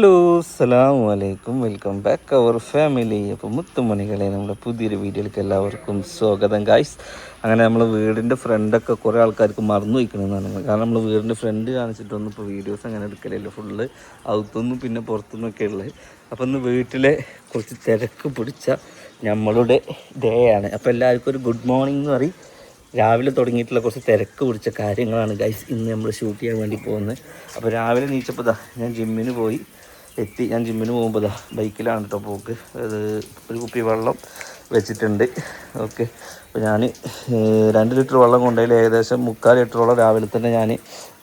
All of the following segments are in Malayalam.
ഹലോ അസ്സലാം വലൈക്കും വെൽക്കം ബാക്ക് അവർ ഫാമിലി അപ്പോൾ മുത്തുമണികളെ നമ്മുടെ പുതിയൊരു വീഡിയോയിലേക്ക് എല്ലാവർക്കും സ്വാഗതം ഗായ്സ് അങ്ങനെ നമ്മൾ വീടിന്റെ ഫ്രണ്ടൊക്കെ കുറേ ആൾക്കാർക്ക് മറന്നു വയ്ക്കണമെന്നാണ് കാരണം നമ്മൾ വീടിന്റെ ഫ്രണ്ട് കാണിച്ചിട്ടൊന്നും ഇപ്പോൾ വീഡിയോസ് അങ്ങനെ എടുക്കലില്ല. ഫുള്ള് അകത്തുനിന്നും പിന്നെ പുറത്തുനിന്നൊക്കെ ഉള്ളത് അപ്പോൾ ഇന്ന് വീട്ടിലെ കുറച്ച് തിരക്ക് പിടിച്ച നമ്മളുടെ ഡേ ആണ്. അപ്പോൾ എല്ലാവർക്കും ഒരു ഗുഡ് മോർണിംഗ് എന്ന് പറയും. രാവിലെ തുടങ്ങിയിട്ടുള്ള കുറച്ച് തിരക്ക് പിടിച്ച കാര്യങ്ങളാണ് ഗൈസ് ഇന്ന് നമ്മൾ ഷൂട്ട് ചെയ്യാൻ വേണ്ടി പോകുന്നത്. അപ്പോൾ രാവിലെ നീച്ചപ്പോൾ ഞാൻ ജിമ്മിന് പോയി. എത്തി. ഞാൻ ജിമ്മിന് പോകുമ്പോൾ ബൈക്കിലാണ് കേട്ടോ പോക്ക്. അത് ഒരു കുപ്പി വെള്ളം വെച്ചിട്ടുണ്ട്. ഓക്കെ. അപ്പോൾ ഞാൻ രണ്ട് ലിറ്റർ വെള്ളം കൊണ്ടുപോയി ഏകദേശം മുക്കാൽ ലിറ്ററോളം രാവിലെ തന്നെ ഞാൻ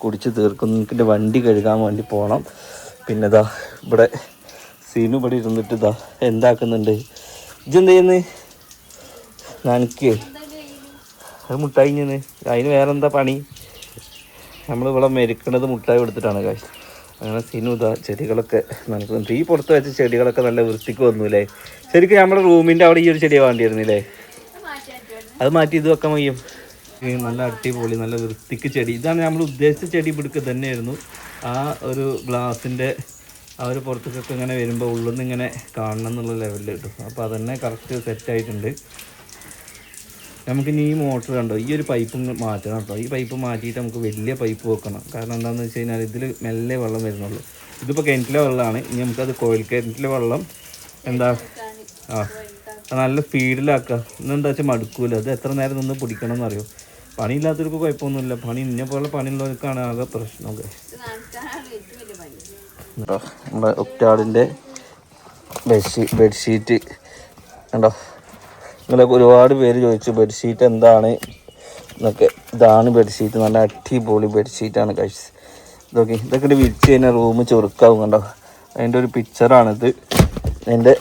കുടിച്ച് തീർക്കും. വണ്ടി കഴുകാൻ വേണ്ടി പോകണം പിന്നെ ഇതാ ഇവിടെ സീനു ഇവിടെ ഇരുന്നിട്ട് ഇതാ എന്താക്കുന്നുണ്ട്? ഇജെന്ത് ചെയ്യുന്നത് നനക്ക് അത് മുട്ടായി അതിന് വേറെന്താ പണി? നമ്മളിവിടെ മെരുക്കണത് മുട്ടായി കൊടുത്തിട്ടാണ് കാശ് അങ്ങനെ സിനു ഇതാ ചെടികളൊക്കെ നമുക്ക് ഈ പുറത്ത് വെച്ച ചെടികളൊക്കെ നല്ല വൃത്തിക്ക് വന്നു അല്ലേ ശരിക്കും നമ്മുടെ റൂമിന്റെ അവിടെ ഈ ഒരു ചെടിയാണ് വേണ്ടിയിരുന്നില്ലേ? അത് മാറ്റി ഇത് വെക്കാൻ വയ്യും. നല്ല അടിപൊളി നല്ല വൃത്തിക്ക് ചെടി. ഇതാണ് നമ്മൾ ഉദ്ദേശിച്ച ചെടി പിടുക്ക് തന്നെയായിരുന്നു. ആ ഒരു ഗ്ലാസിന്റെ ആ ഒരു പുറത്തേക്കൊക്കെ ഇങ്ങനെ വരുമ്പോൾ ഉള്ളിൽ നിന്ന് ഇങ്ങനെ കാണണം എന്നുള്ള ലെവലിൽ കിട്ടും. അപ്പോൾ അതന്നെ കറക്റ്റ് സെറ്റായിട്ടുണ്ട് നമുക്കിനി ഈ മോട്ടർ കണ്ടോ? ഈ ഒരു പൈപ്പ് മാറ്റണം കേട്ടോ. ഈ പൈപ്പ് മാറ്റിയിട്ട് നമുക്ക് വലിയ പൈപ്പ് വെക്കണം. കാരണം എന്താണെന്ന് വെച്ച് കഴിഞ്ഞാൽ ഇതിൽ മെല്ലെ വെള്ളം വരുന്നുള്ളൂ. ഇതിപ്പോൾ കിണറ്റിലെ വെള്ളമാണ്. ഇനി നമുക്കത് കോയിൽ കിണറ്റിലെ വെള്ളം എന്താ? ആ നല്ല സ്പീഡിലാക്കുക ഇന്നെന്താ വെച്ചാൽ മടുക്കൂല. അത് എത്ര നേരം നിന്ന് പിടിക്കണം എന്നറിയോ പണിയില്ലാത്തവർക്ക് കുഴപ്പമൊന്നുമില്ല. പണി ഇന്നെ പോലെ പണിയുള്ളവർക്കാണ് ആകെ പ്രശ്നമൊക്കെ നമ്മുടെ ഒക്ടാഡിന്റെ ബെഡ്ഷീറ്റ് ബെഡ്ഷീറ്റ് കണ്ടോ? നിങ്ങളെ ഒരുപാട് പേര് ചോദിച്ചു ബെഡ്ഷീറ്റ് എന്താണ്? എന്നൊക്കെ. ഇതാണ് ബെഡ്ഷീറ്റ് നല്ല അടിപൊളി ബെഡ്ഷീറ്റാണ് കഴിച്ച് ഇതൊക്കെ ഇതൊക്കെ വിരിച്ച് കഴിഞ്ഞാൽ റൂം ചെറുക്കാവും കണ്ടോ? അതിന്റെ ഒരു പിക്ചറാണിത് അതിന്റെ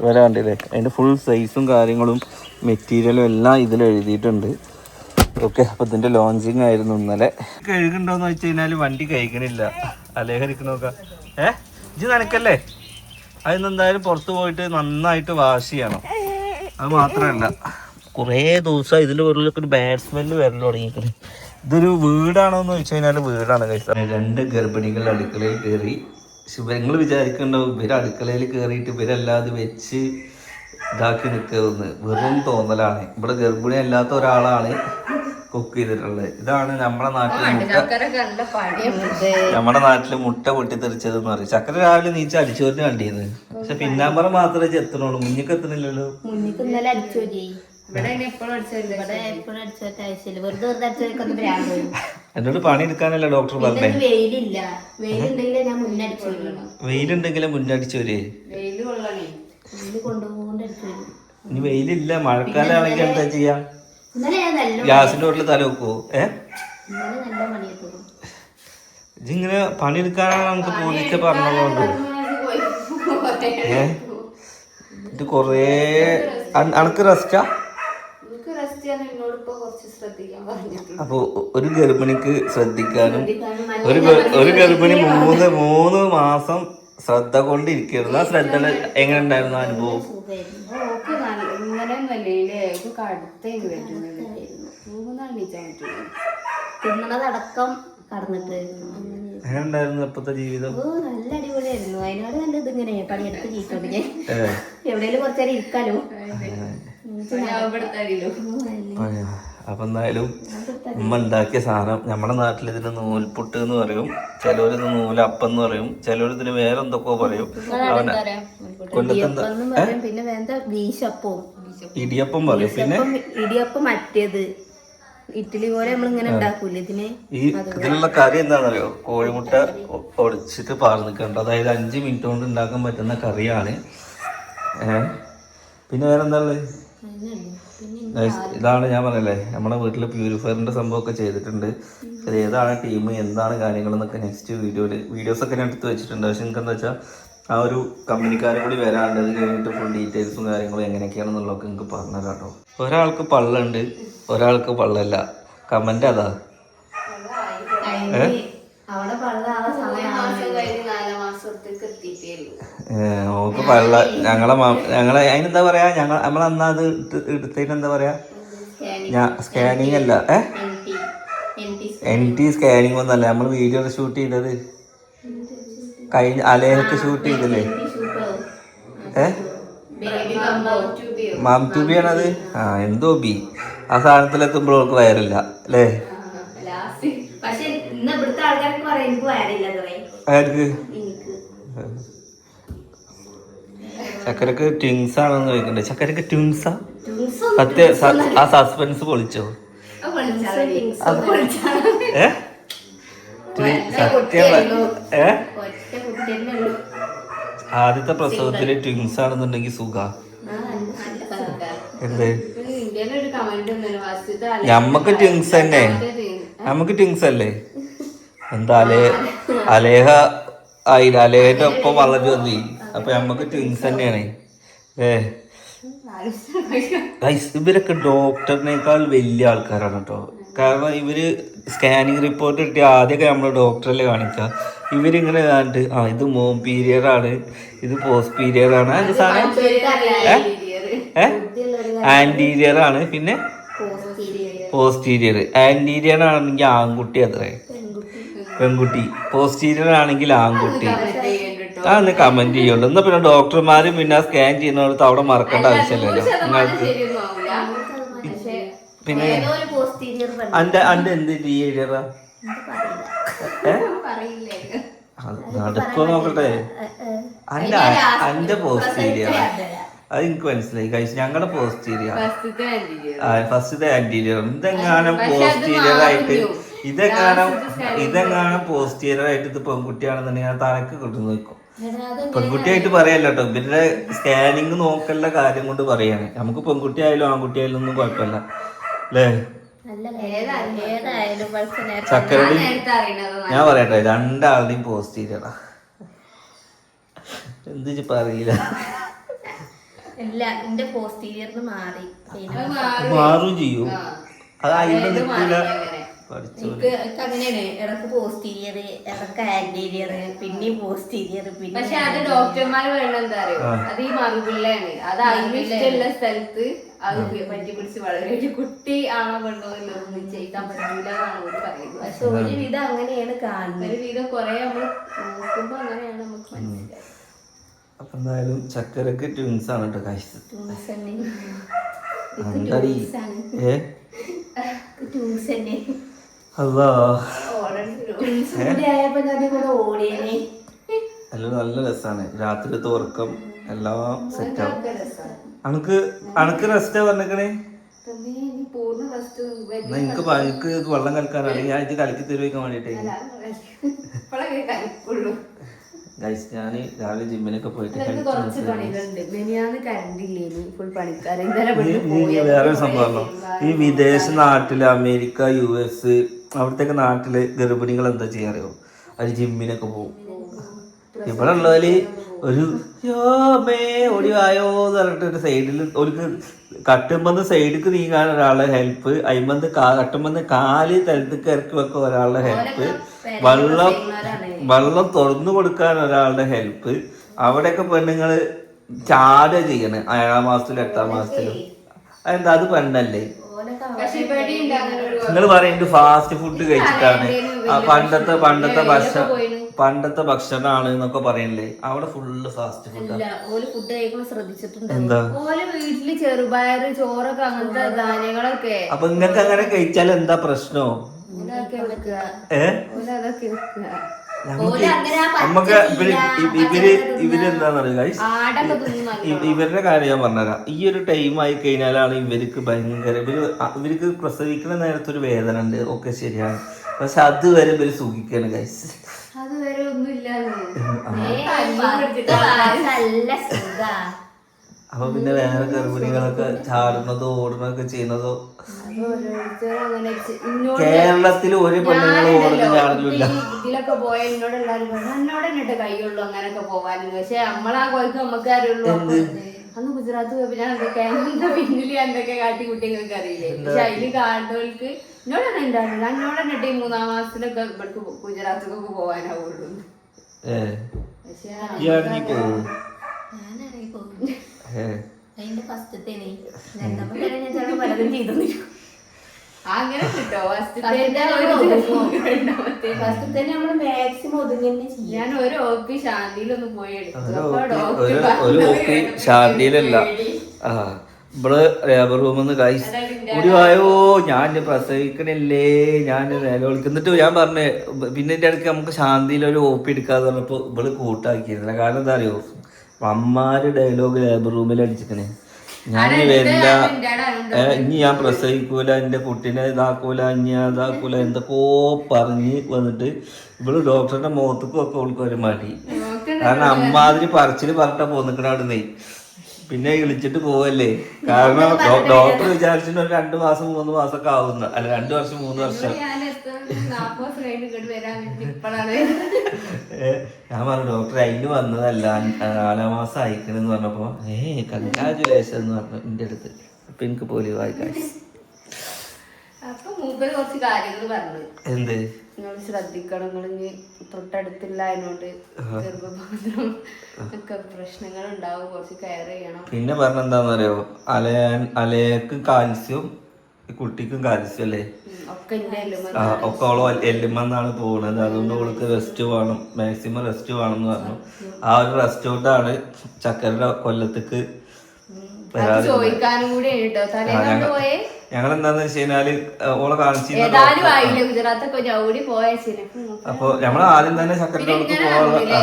വില കണ്ടില്ലേ? അതിന്റെ ഫുൾ സൈസും കാര്യങ്ങളും മെറ്റീരിയലും എല്ലാം ഇതിൽ എഴുതിയിട്ടുണ്ട്. ഓക്കെ അപ്പോൾ ഇതിന്റെ ലോഞ്ചിങ് ആയിരുന്നു ഇന്നലെ. കഴുകുണ്ടോയെന്ന് വെച്ച് കഴിഞ്ഞാൽ വണ്ടി കഴിക്കണില്ല അലേഖരിക്കണ നോക്ക. ഏ? ഇത് നനക്കല്ലേ? അതിന് എന്തായാലും പുറത്ത് പോയിട്ട് നന്നായിട്ട് വാഷ് ചെയ്യണം. അത് മാത്രമല്ല. കുറേ ദിവസം ഇതിന്റെ ഉള്ളിലൊക്കെ ഒരു ബാഡ് സ്മെല്ല് വരൽ തുടങ്ങിയിട്ട് ഇതൊരു വീടാണോ എന്ന് വെച്ച് കഴിഞ്ഞാൽ വീടാണ് രണ്ട് ഗർഭിണികൾ അടുക്കളയിൽ കയറി. ശുഭങ്ങൾ വിചാരിക്കുന്നുണ്ടാവും ഇവർ അടുക്കളയിൽ കയറിയിട്ട് ഇവരല്ലാതെ വെച്ച് ഇതാക്കി നിൽക്കുന്നത് വെറും തോന്നലാണ്. ഇവിടെ ഗർഭിണി അല്ലാത്ത ഒരാളാണ്. കുക്ക് ചെയ്തിട്ടുള്ളത്. ഇതാണ് നമ്മുടെ നാട്ടിൽ മുട്ട. നമ്മുടെ നാട്ടിൽ മുട്ട പൊട്ടിത്തെറിച്ചത് എന്ന് പറയും. ചക്കര രാവിലെ നീച്ച അടിച്ചോറിന് കണ്ടിരുന്നു. പക്ഷെ പിന്നാമ്പറ മാത്രമേ ചെത്തണുള്ളൂ മുന്നിക്ക് എത്തണില്ലല്ലോ. മുന്നിക്ക് ഇന്നലെ അടിച്ചോരി എന്നോട് പണി എടുക്കാനല്ല ഡോക്ടർ പറഞ്ഞേ? വെയിലുണ്ടെങ്കിലേ ഞാൻ മുന്നേ അടിച്ചു വരും. വെയിലുണ്ടെങ്കിലും മുന്നടിച്ചു വരെ. കൊള്ളണേ വെയിൽ കൊണ്ടുപോകൊണ്ട് അടിച്ചു വരും. ഇനി വെയിലില്ല. മഴക്കാലാണെങ്കിൽ എന്താ ചെയ്യാ? ഗ്യാസിന്റെ വീട്ടിൽ തല വെക്കുവോ? ഏ? ഇതിങ്ങനെ പണിയെടുക്കാനാണ് നമുക്ക് പോലീസ് പറഞ്ഞതുകൊണ്ട്. ഏ ഇത് കൊറേ അനക്ക് റെസ്റ്റാ അപ്പൊ ഒരു ഗർഭിണിക്ക് ശ്രദ്ധിക്കാനും ഒരു ഒരു ഗർഭിണി മൂന്ന് മൂന്ന് മാസം ശ്രദ്ധ കൊണ്ടിരിക്കുന്ന ആ ശ്രദ്ധ എങ്ങനെ ഉണ്ടായിരുന്നു അനുഭവം? നീച്ചാൻ പറ്റുള്ളൂ തിന്നണതടക്കം കടന്നിട്ട്. എങ്ങനെ ഇപ്പത്തെ ജീവിതം. ഓ നല്ല അടിപൊളിയായിരുന്നു. അതിനോട് നല്ല ഇതിങ്ങനെ പണിയെടുത്ത് ജീവിച്ചോണ്ട് ഞാൻ. എവിടെയെങ്കിലും കുറച്ചേരം ഇരിക്കാലോ. അപ്പൊ എന്തായാലും ഉമ്മ ഉണ്ടാക്കിയ സാധനം നമ്മുടെ നാട്ടിൽ ഇതിന് നൂൽപുട്ട് എന്ന് പറയും ചിലവരിത് നൂലപ്പം എന്ന് പറയും ചിലവരിതിന് വേറെ എന്തൊക്കെയോ പറയും. അവനെ കൊല്ലത്ത് ഇടിയപ്പം പറയും പിന്നെ വീശപ്പവും ഇടിയപ്പം പറയും. പിന്നെ? ഇടിയപ്പം മറ്റേത്. ഇറ്റലി പോലെ നമ്മൾ ഇങ്ങനെ ഉണ്ടാക്കൂലേ ഇതിന്? ഈ ഇതിലുള്ള കറി എന്താണെന്നറിയോ? കോഴിമുട്ട ഒടിച്ചിട്ട് പാർന്നിട്ടുണ്ട്. അതായത് അഞ്ച് മിനിറ്റ് കൊണ്ട് ഉണ്ടാക്കാൻ പറ്റുന്ന കറിയാണ്. പിന്നെ വേറെന്താ ഉള്ളത്? ഇതാണ് ഞാൻ പറഞ്ഞല്ലേ നമ്മുടെ വീട്ടിൽ പ്യൂരിഫയറിന്റെ സംഭവമൊക്കെ ചെയ്തിട്ടുണ്ട്. അത് ഏതാണ് ടീം എന്താണ് കാര്യങ്ങൾ എന്നൊക്കെ നെക്സ്റ്റ് വീഡിയോയിൽ വീഡിയോസൊക്കെ ഞാൻ എടുത്ത് വെച്ചിട്ടുണ്ട്. പക്ഷെ നിങ്ങൾക്ക് എന്താ വെച്ചാൽ ആ ഒരു കമ്പനിക്കാരും കൂടി വരാണ്ട് അത് കഴിഞ്ഞിട്ട് ഫുൾ ഡീറ്റെയിൽസും കാര്യങ്ങളും എങ്ങനെയൊക്കെയാണെന്നുള്ളതൊക്കെ നിങ്ങൾക്ക് പറഞ്ഞുതരാം കേട്ടോ ഒരാൾക്ക് പള്ളുണ്ട് ഒരാൾക്ക് പള്ളല്ല. കമന്റ് അതാ അതിന് അവിടെ പള്ള ആ സമയം നാലാം മാസത്തേക്ക് എത്തിയിട്ടേ ഏഹ് ഓക്ക് പള്ള ഞങ്ങളെ മാ- ഞങ്ങളെ അതിനെന്താ പറയാ? ഞങ്ങൾ നമ്മൾ നമ്മളന്നാ അത് എടുത്തതിന് എന്താ പറയാ? ഞാൻ സ്കാനിങ് അല്ല. ഏ? എൻ ടി സ്കാനിങ് ഒന്നല്ല. നമ്മൾ വീഡിയോ ഷൂട്ട് ചെയ്തത്. കഴിഞ്ഞ അലേഹൊക്കെ ഷൂട്ട് ചെയ്തല്ലേ? ഏ? മാം കമ്പോ മാം ട്യൂബിയാണത് ആ എന്തോ ബി ആ സാധനത്തിലെത്തുമ്പോൾ അവൾക്ക് വയറില്ല അല്ലേ? പക്ഷെ ഇന്ന് ഇവിടുത്തെ ആൾക്കാർക്ക് പറയാം എനിക്ക് വയറില്ല പറയും ആർക്ക് എനിക്ക് ചക്കരക്ക് ട്വിങ്സ് ആണെന്ന് ചോദിക്കണ്ടേ. ചക്കരക്ക് ട്വിങ്സാ ട്വിൻസ് സത്യ ആ സസ്പെൻസ് പൊളിച്ചോ? ഏ? സത്യം ഏ? ആദ്യത്തെ പ്രസവത്തിൽ ട്വിങ്സ് ആണെന്നുണ്ടെങ്കിൽ സുഖ. എന്ത്? ഞമ്മക്ക് ട്വിങ്സ് തന്നെ നമുക്ക് ട്വിങ്സ് അല്ലേ? എന്താ അലേഹ അലേഹ ആയില്ല. അലേഹന്റെ ഒപ്പം വളർന്നു വന്നി അപ്പൊ നമ്മക്ക് ട്വിൻസ് തന്നെയാണ്. ഏ. ഗൈസ് ഇവരൊക്കെ ഡോക്ടറിനേക്കാൾ വലിയ ആൾക്കാരാണ് കേട്ടോ കാരണം ഇവർ സ്കാനിങ് റിപ്പോർട്ട് കിട്ടിയ ആദ്യമൊക്കെ നമ്മൾ ഡോക്ടറല്ലേ കാണിക്കുക ഇവരിങ്ങനെ കണ്ട് ആ ഇത് മോം പീരിയഡ് ആണ് ഇത് പോസ്റ്റ് പീരിയഡ് ആണ്. അത് സാധനം ഏ? ആന്റീരിയർ ആണ് പിന്നെ പോസ്റ്റീരിയർ ആന്റീരിയർ ആണെങ്കിൽ ആൺകുട്ടി അത്രേ. പെൺകുട്ടി. പോസ്റ്റീരിയർ ആണെങ്കിൽ ആൺകുട്ടി. ആ ഒന്ന് കമന്റ് ചെയ്യുള്ളൂ എന്നാ പിന്നെ ഡോക്ടർമാരും പിന്നെ സ്കാൻ ചെയ്യുന്നിടത്ത് അവിടെ മറക്കേണ്ട ആവശ്യമില്ലല്ലോ. നിങ്ങൾക്ക് പിന്നെ അന്റെ അന്റെ എന്ത് ഡീരിയറാ നടക്കോ നോക്കട്ടെ? അന്റെ അന്റെ പോസ്റ്റീരിയർ അത് എനിക്ക് മനസ്സിലായി. കഴിച്ചു ഞങ്ങളുടെ പോസ്റ്റീരിയർ ഫസ്റ്റത്തെ ഫസ്റ്റത്തെ ആന്റീരിയർ ഇതെങ്ങാനും പോസ്റ്റീരിയർ ആയിട്ട് ഇതെങ്ങാനും ഇതെങ്ങാനും പോസ്റ്റീരിയർ ആയിട്ട് ഇത് പെൺകുട്ടിയാണെന്നുണ്ടെങ്കിൽ ഞാൻ തലക്ക് കിട്ടുന്ന നോക്കും പെൺകുട്ടിയായിട്ട് പറയല്ലോ കേട്ടോ. ഇവരുടെ സ്കാനിങ് നോക്കല്ല കാര്യം കൊണ്ട് പറയാണ്. നമുക്ക് പെൺകുട്ടി ആയാലും ആൺകുട്ടി ആയാലും ഒന്നും കുഴപ്പമില്ല. അല്ലേ? ചക്കരടി ഞാൻ പറയട്ടെ രണ്ടാളുടെയും പോസ്റ്റീരിയറാ എന്ത് അറിയില്ല പറയില്ല? മാറി. ചെയ്യും. അത് അയിമ നിൽക്കില്ല എനിക്ക് എനിക്ക് അങ്ങനെയാണ്. ഇടയ്ക്ക് പോസ്റ്റീരിയർ ഇടയ്ക്ക് ആന്റീരിയർ പിന്നെയും പോസ്റ്റീരിയർ പിന്നെ പക്ഷെ അത് ഡോക്ടർമാർ വേണം എന്താ അറിയോ? അത് ഈ മറുപിള്ളയാണ്. അത് അതിന് ഇഷ്ടമുള്ള സ്ഥലത്ത് അത് പറ്റി പിടിച്ച് വളരെ. ഒരു കുട്ടി ആണോ പെണ്ണോ എന്നൊന്നും നിശ്ചയിക്കാൻ പറ്റില്ല എന്നാണ് അവർ പറയുന്നത്. പക്ഷെ ഒരു വിധം അങ്ങനെയാണ് കാണുന്നത്. ഒരു വിധം കുറെ നമ്മൾ നോക്കുമ്പോ അങ്ങനെയാണ് നമുക്ക് മനസ്സിലായത് അപ്പൊ എന്തായാലും ചക്കരക്ക് ട്വിൻസ് ആണ് കേട്ടോ കാശ് ട്യൂൺസ് ആണ്. ഏ? ട്യൂൺസ് തന്നെ. അല്ലാ അല്ല നല്ല രസാണ്. രാത്രിത്തെ ഉറക്കം എല്ലാം സെറ്റ് സെറ്റാവും അനക്ക് അനക്ക് റെസ്റ്റ് പറഞ്ഞേക്കണേ എനിക്ക് എനിക്ക് വെള്ളം കലക്കാനാണ് ഞാൻ ഇത് കലക്കി തരുവയ്ക്കാൻ വേണ്ടിട്ടേ. ഗൈസ് ഞാൻ രാവിലെ ജിമ്മിനൊക്കെ പോയിട്ട് വേറെ സംഭവം ഈ വിദേശ നാട്ടിൽ അമേരിക്ക യു എസ് അവിടത്തേക്ക് നാട്ടിൽ ഗർഭിണികൾ എന്താ ചെയ്യാറിയോ അത് ജിമ്മിനൊക്കെ പോകും ഇവിടെ ഉള്ളതിൽ ഒരു യോമേ ഓടി വായോ എന്ന് പറഞ്ഞിട്ട് ഒരു സൈഡിൽ ഒരു കട്ടുമ്പന്ന് സൈഡിക്ക് നീങ്ങാൻ ഒരാളുടെ ഹെൽപ്പ് അയിമ്പന്ന് കട്ടുമ്പന്ന് കാൽ തലത്തേക്ക് ഇറക്കി വെക്കുക ഒരാളുടെ ഹെൽപ്പ് വെള്ളം വെള്ളം തുറന്നു കൊടുക്കാൻ ഒരാളുടെ ഹെൽപ്പ്. അവിടെയൊക്കെ പെണ്ണുങ്ങൾ ചാടുക ചെയ്യണേ. ഏഴാം മാസത്തിലും എട്ടാം മാസത്തിലും. അതെന്താ? അത് പെണ്ണല്ലേ? നിങ്ങൾ പറയുന്നത് ഫാസ്റ്റ് ഫുഡ് കഴിച്ചിട്ടാണ്? പണ്ടത്തെ പണ്ടത്തെ ഭക്ഷണം പണ്ടത്തെ ഭക്ഷണമാണ് എന്നൊക്കെ പറയണില്ലേ? അവിടെ ഫുള്ള് ഫാസ്റ്റ് ഫുഡ് ഇല്ല ഓൽ ഫുഡ് കഴിക്കുമ്പോൾ ശ്രദ്ധിച്ചിട്ടുണ്ട്. എന്താ? ഓൽ വീട്ടിൽ ചെറുപയർ ചോറൊക്കെ അങ്ങനത്തെ ധാന്യങ്ങളൊക്കെ. അപ്പൊ നിങ്ങൾക്ക് അങ്ങനെ കഴിച്ചാൽ എന്താ പ്രശ്നോ? ഏഹ് വെക്കുക. നമുക്ക് ഇവർ ഇവർ ഇവർ എന്താണെന്നറിയോ guys? ആടൊക്കെ തിന്നു ഇ- ഇവരുടെ കാര്യം ഞാൻ പറഞ്ഞുതരാം. ഈ ഒരു ടൈം ആയി കഴിഞ്ഞാലാണ് ഇവർക്ക് ഭയങ്കര ഇവർ ഇവർക്ക് പ്രസവിക്കുന്ന നേരത്തെ ഒരു വേദന ഉണ്ട്. ഒക്കെ ശരിയാണ്. പക്ഷെ അതുവരെ ഇവർ സുഖിക്കാണ് ഗൈസ് അതുവരെ ഒന്നും ഇല്ലാന്ന് നല്ല സുഖാ. അപ്പൊ പിന്നെ വേറെ ഗർഭിണികളൊക്കെ ചാടുന്നതോ ഓടുന്നതൊക്കെ ചെയ്യുന്നതോ? കേരളത്തിൽ ഒരു പെണ്ണുങ്ങൾ ഓടുന്ന ചാടലില്ല. ഇതിലൊക്കെ പോയ എന്നോട് എല്ലാവരും പറഞ്ഞു എന്നോട് എന്നിട്ട് കൈയുള്ളൂ അങ്ങനൊക്കെ പോവാനും പക്ഷെ നമ്മളാ കോലത്ത് നമുക്ക് അറിയുള്ളൂ. അന്ന് ഗുജറാത്ത് പോയപ്പോ ഞാൻ എന്തൊക്കെ എന്താ പിന്നിൽ എന്തൊക്കെ കാട്ടി കുട്ടികൾക്ക് അറിയില്ലേ? പക്ഷെ അതിൽ കാണുന്നവർക്ക് എന്നോട് തന്നെ എന്നോട് എന്നിട്ട് ഈ മൂന്നാം മാസത്തിലൊക്കെ ഇവിടേക്ക് ഗുജറാത്തിലൊക്കെ പോവാനാവുള്ളൂ പക്ഷെ ഇയാളീ പോവും ഞാനാണെങ്കിൽ പോകും ഏ അതിന്റെ ഫസ്റ്റത്തേനെ. രണ്ടാമത്തെ ഞാൻ ചിലപ്പോൾ പലതും അങ്ങനെ കിട്ടോ? നമ്മൾ മാക്സിമം ഒതുങ്ങി. തന്നെ ചെയ്യാം. ഞാൻ ഒരു ഓപ്പി ശാന്തിയിലൊന്ന് പോയി എടുത്തു. ഇവിടെ ലേബർ റൂമിൽ കായ്സ് മുടിവായോ വായോ ഞാൻ പ്രസവിക്കണില്ലേ? ഞാൻ നേരെ വിളിക്കുന്നിട്ട് ഞാൻ പറഞ്ഞേ പിന്നെ എന്റെ ഇടയ്ക്ക് നമുക്ക് ശാന്തിയിൽ ഒരു ഓപ്പി എടുക്കാന്ന് പറഞ്ഞപ്പോൾ ഇവിടെ കൂട്ടാക്കിയിരുന്നില്ല കാരണം എന്താ അറിയോ? അമ്മാര് ഡയലോഗ് ലേബർ റൂമിൽ അടിച്ചിക്കണേ? ഞാൻ വരില്ല. ഇനി ഞാൻ പ്രസവിക്കൂല എന്റെ കുട്ടീനെ ഇതാക്കൂല ഇനി ഞാൻ ഇതാക്കൂല എന്തൊക്കെയോ പറഞ്ഞ് വന്നിട്ട് ഇവൾ ഡോക്ടറിന്റെ മുഖത്തേക്കും ഒക്കെ ഓൾക്ക് ഒരു മടി. കാരണം അമ്മാതിരി പറച്ചിൽ പറഞ്ഞിട്ടാ പോന്നിക്കണ അവിടുന്ന്. പിന്നെ വിളിച്ചിട്ട് പോവല്ലേ? കാരണം ഡോക്ടർ വിചാരിച്ചിട്ട് ഒരു രണ്ടു മാസം മൂന്ന് മാസം ഒക്കെ ആവുന്ന. അല്ല രണ്ടു വർഷം മൂന്ന് വർഷം. ഞാൻ പറഞ്ഞു ഡോക്ടർ അതിന് വന്നതല്ല. നാലാം മാസം അയക്കണെന്ന് പറഞ്ഞപ്പോ ഏ കൺഗ്രാജുലേഷൻ എന്ന് പറഞ്ഞു എന്റെ അടുത്ത്. അപ്പൊ എനിക്ക് കാര്യങ്ങൾ പറഞ്ഞു. എന്ത്? നിങ്ങൾ ശ്രദ്ധിക്കണം നിങ്ങൾ ഇനി തൊട്ടടുത്തില്ല അതിനോട് ഗർഭപാത്രം ഒക്കെ പ്രശ്നങ്ങൾ ഉണ്ടാവും കുറച്ച് കെയർ ചെയ്യണം. പിന്നെ പറഞ്ഞെന്താന്നറിയോ അലയാൻ അലയക്ക് കാൽസ്യം കുട്ടിക്കും കാൽസ്യം അല്ലേ? ഒക്കെ ഒക്കെ അവൾ എല്ലുമെന്നാണ് പോകുന്നത് അതുകൊണ്ട് അവൾക്ക് റെസ്റ്റ് വേണം. മാക്സിമം റെസ്റ്റ് വേണം എന്ന് പറഞ്ഞു ആ ഒരു റെസ്റ്റ് കൊണ്ടാണ് ചക്കരയുടെ കൊല്ലത്തേക്ക് ചോദിക്കാനും കൂടി കേട്ടോ. തലേന്ന് പോയേ? ഞങ്ങൾ എന്താന്ന് വെച്ച് കഴിഞ്ഞാൽ ഓളെ ഏതായാലും ആയില്ല ഗുജറാത്തൊക്കെ പോയച്ചിന്. അപ്പൊ നമ്മൾ ആദ്യം തന്നെ ചക്കരയുടെ അടുത്ത് പോകാനുള്ള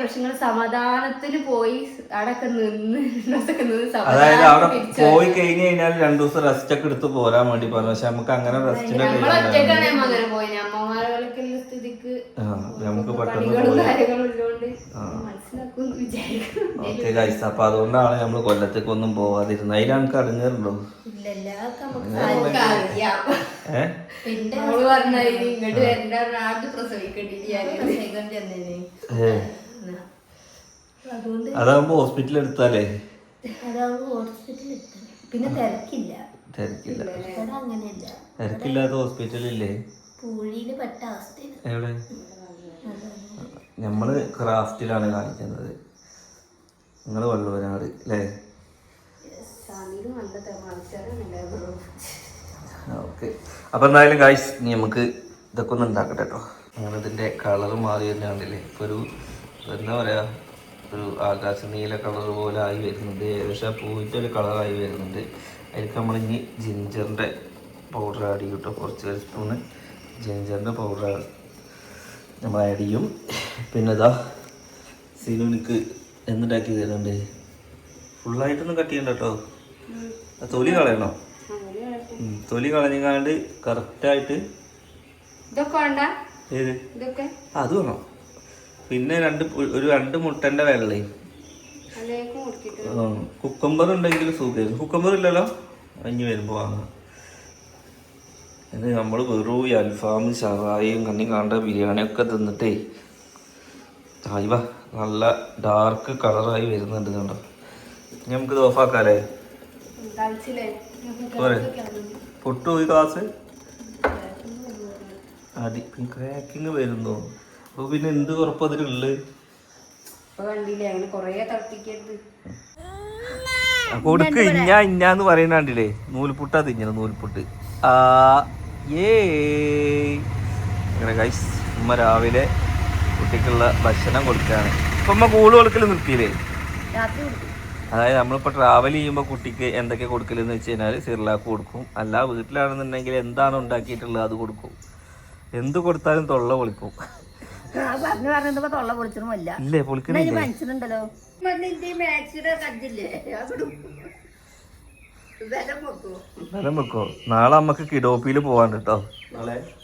പ്രശ്നങ്ങൾ സമാധാനത്തിന് പോയി അടക്കം നിന്ന് ഡ്രസ്സൊക്കെ നിന്ന് അതായത് അവിടെ പോയി കഴിഞ്ഞ് കഴിഞ്ഞാൽ രണ്ടു ദിവസം റെസ്റ്റ് ഒക്കെ എടുത്ത് പോരാൻ വേണ്ടി പറഞ്ഞു. പക്ഷെ നമുക്ക് അങ്ങനെ റെസ്റ്റിന്റെ നമ്മൾ ഒറ്റക്കാണ് നമ്മ അങ്ങനെ സ്ഥിതിക്ക് നമുക്ക് പെട്ടെന്ന് പണികളും കാര്യങ്ങളും ഉള്ളതുകൊണ്ട് ഓക്കെ ഗൈസ് അപ്പൊ അതുകൊണ്ടാണ് നമ്മൾ കൊല്ലത്തേക്ക് ഒന്നും പോവാതിരുന്നത് അതിൽ നമുക്ക് അതാകുമ്പോ ഹോസ്പിറ്റലിൽ എടുത്താലേ? പിന്നെ തിരക്കില്ല. തിരക്കില്ല. തിരക്കില്ലാത്ത ഹോസ്പിറ്റലില്ലേ? പൂഴിയിൽ പെട്ട അവസ്ഥ എവിടെ? നമ്മൾ ക്രാഫ്റ്റിലാണ് കാണിക്കുന്നത്. നിങ്ങൾ വള്ളൂരാട് അല്ലേ ഓക്കെ. അപ്പം എന്തായാലും കായ്സ് ഇനി നമുക്ക് ഇതൊക്കെ ഒന്ന് ഉണ്ടാക്കട്ടെ കേട്ടോ അങ്ങനെ ഇതിന്റെ കളർ മാറി തന്നെയാണല്ലേ. ഇപ്പോൾ ഇപ്പൊ ഒരു എന്താ പറയുക ഒരു ആകാശ നീല കളർ പോലെ ആയി വരുന്നുണ്ട്. ഏകദേശം പൂവിന്റെ ഒരു കളറായി വരുന്നുണ്ട്. അതിലേക്ക് നമ്മൾ ഇനി ജിഞ്ചറിന്റെ പൗഡർ ആഡ് ചെയ്യും കേട്ടോ കുറച്ച് ഒരു സ്പൂണ് ജിഞ്ചറിന്റെ പൗഡർ നമ്മൾ ആഡ് ചെയ്യും. പിന്നെ ഇതാ സീനു എനിക്ക് എന്തുണ്ടാക്കി തരുന്നുണ്ട് ഫുള്ളായിട്ടൊന്നും കട്ട് ചെയ്യണ്ട കേട്ടോ തൊലി കളയണോ? തൊലി കളഞ്ഞാണ്ട് കറക്റ്റായിട്ട് ഏത്? അത് വേണം? പിന്നെ രണ്ട് ഒരു രണ്ട് മുട്ടന്റെ വെള്ളയും കുക്കമ്പർ ഉണ്ടെങ്കിൽ സുഖമായിരുന്നു കുക്കമ്പർ ഇല്ലല്ലോ? അഞ്ഞു വരുമ്പോൾ വാങ്ങാം. ഇത് നമ്മൾ വെറും അൽഫാമും അൽഫാം ഷറായും കണ്ണി കാണ്ട ബിരിയാണിയൊക്കെ തിന്നിട്ടേ ആയിവാ നല്ല ഡാർക്ക് കളറായി വരുന്നുണ്ട് കണ്ടോ? നമുക്ക് നമുക്കിത് ഓഫാക്കാലേ പോരെ പൊട്ടു പോയി ക്ലാസ് അടി ക്രാക്കിങ് വരുന്നു. അപ്പൊ പിന്നെ എന്ത് ഉറപ്പ് അതിലുള്ളത് കൊടുക്ക് ഇഞ്ഞ ഇഞ്ഞാന്ന് പറയുന്ന കണ്ടില്ലേ? നൂൽപുട്ടാ തിഞ്ഞത് നൂൽപുട്ട്. ആ ഏ അങ്ങനെ ഗൈസ് ഉമ്മ രാവിലെ കുട്ടിക്കുള്ള ഭക്ഷണം കൊടുക്കുകയാണ് ഇപ്പൊ അമ്മ കൂൾ കൊടുക്കൽ നിർത്തിയില്ലേ? രാത്രി കൊടുക്കും. അതായത് നമ്മളിപ്പോൾ ട്രാവൽ ചെയ്യുമ്പോൾ കുട്ടിക്ക് എന്തൊക്കെ കൊടുക്കലെന്ന് വെച്ച് കഴിഞ്ഞാൽ സിർലാക്ക് കൊടുക്കും. അല്ല വീട്ടിലാണെന്നുണ്ടെങ്കിൽ എന്താണ് ഉണ്ടാക്കിയിട്ടുള്ളത് അത് കൊടുക്കും. എന്ത് കൊടുത്താലും തൊള്ള പൊളിക്കും. ഇല്ലേ ബലം വെക്കോ നാളെ നമുക്ക് കിഡോപ്പിയിൽ പോവാൻ കേട്ടോ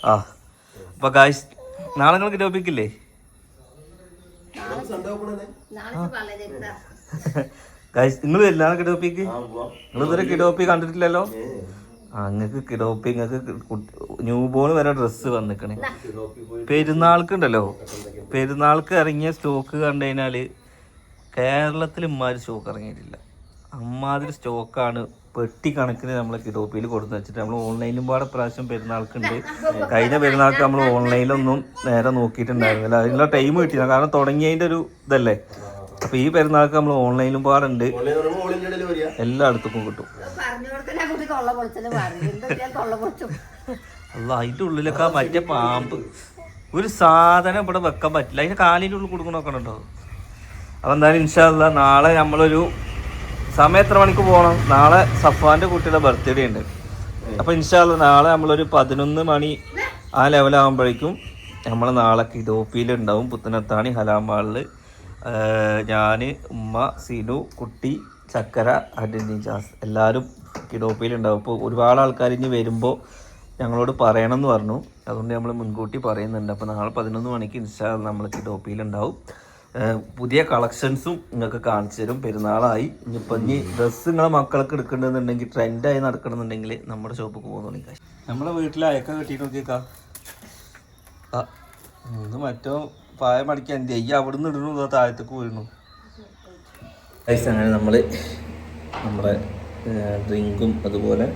ആ. അപ്പൊ കാശ് നാളെ നിങ്ങൾ കിഡോപ്പിക്കില്ലേ നിങ്ങൾ വരില്ല കിടോപ്പിക്ക്? കിഡോപ്പിക്ക് നിങ്ങൾ ഇതുവരെ കിടോപ്പി കണ്ടിട്ടില്ലല്ലോ? അങ്ങക്ക് കിടോപ്പി ഇങ്ങക്ക് ന്യൂ ബോൺ വരെ ഡ്രസ്സ് വന്നിക്കണേ. പെരുന്നാൾക്ക് ഉണ്ടല്ലോ പെരുന്നാൾക്ക് ഇറങ്ങിയ സ്റ്റോക്ക് കണ്ടു കഴിഞ്ഞാൽ കേരളത്തിൽ ഇമ്മാതിരി സ്റ്റോക്ക് ഇറങ്ങിയിട്ടില്ല. അമ്മാതിരി സ്റ്റോക്കാണ് പെട്ടി കണക്കിന് നമ്മൾ കിഡോപ്പിയിൽ കൊടുത്തു വെച്ചിട്ട് നമ്മൾ ഓൺലൈനിലും പാടെ പ്രാവശ്യം പെരുന്നാൾക്കുണ്ട്. കഴിഞ്ഞ പെരുന്നാൾക്ക് നമ്മൾ ഓൺലൈനിലൊന്നും നേരെ നോക്കിയിട്ടുണ്ടായിരുന്നില്ല. അതിനുള്ള ടൈം കിട്ടിയില്ല. കാരണം തുടങ്ങിയതിന്റെ ഒരു ഇതല്ലേ? അപ്പോൾ ഈ പെരുന്നാൾക്ക് നമ്മൾ ഓൺലൈനിലും പാടുണ്ട്. എല്ലായിടത്തും കിട്ടും. അല്ല അതിന്റെ ഉള്ളിലൊക്കെ മറ്റേ പാമ്പ്. ഒരു സാധനം ഇവിടെ വെക്കാൻ പറ്റില്ല. അതിന്റെ കാലിന്റെ ഉള്ളിൽ കൊടുക്കണമൊക്കെ ഉണ്ടോ? അപ്പൊ എന്തായാലും ഇൻഷാല്ല നാളെ നമ്മളൊരു സമയം എത്ര മണിക്ക് പോകണം നാളെ സഫാന്റെ കുട്ടിയുടെ ബർത്ത്ഡേ ഉണ്ട്. അപ്പൊ ഇൻഷാല്ല നാളെ നമ്മളൊരു പതിനൊന്ന് മണി ആ ലെവലാകുമ്പോഴേക്കും നമ്മൾ നാളെ കിഡോപ്പിയിലുണ്ടാവും പുത്തനത്താണി ഹലാമാളിൽ ഞാൻ ഉമ്മ സിനു കുട്ടി ചക്കര അഡ്വഞ്ചി ജാസ് എല്ലാവരും കിഡോപ്പിയിലുണ്ടാവും അപ്പോൾ ഒരുപാട് ആൾക്കാർ ഇനി വരുമ്പോൾ ഞങ്ങളോട് പറയണം എന്ന് പറഞ്ഞു. അതുകൊണ്ട് നമ്മൾ മുൻകൂട്ടി പറയുന്നുണ്ട്. അപ്പോൾ നാളെ പതിനൊന്ന് മണിക്ക് ഇൻസ്റ്റാ നമ്മൾ കിഡോപ്പിയിലുണ്ടാവും പുതിയ കളക്ഷൻസും നിങ്ങൾക്ക് കാണിച്ചു തരും. പെരുന്നാളായി. ഇനിയിപ്പോൾ ഇനി ഡ്രസ്സ് നിങ്ങളെ മക്കൾക്ക് എടുക്കണമെന്നുണ്ടെങ്കിൽ ട്രെൻഡായി നടക്കണമെന്നുണ്ടെങ്കിൽ നമ്മുടെ ഷോപ്പിൽ പോകുന്നുണ്ടെങ്കിൽ കാശ്. നമ്മളെ വീട്ടിൽ അയക്ക കെട്ടിയിട്ട് നോക്കിയേക്കാം. ആ ഇത് മറ്റോ പായ മടിക്കാൻ എന്ത്? ഈ അവിടെ നിന്ന് ഇടുന്നു ഇതാ താഴത്തേക്ക് വീഴുന്നു പൈസ അങ്ങനെ നമ്മൾ നമ്മുടെ ഡ്രിങ്കും അതുപോലെ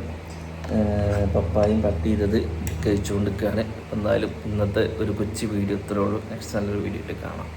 പപ്പായും കട്ട് ചെയ്തത് കഴിച്ചുകൊണ്ടിരിക്കുകയാണ്. എന്തായാലും ഇന്നത്തെ ഒരു കൊച്ചു വീഡിയോ ഇത്രയുള്ളൂ നെക്സ്റ്റ് നല്ലൊരു വീഡിയോയിൽ കാണാം.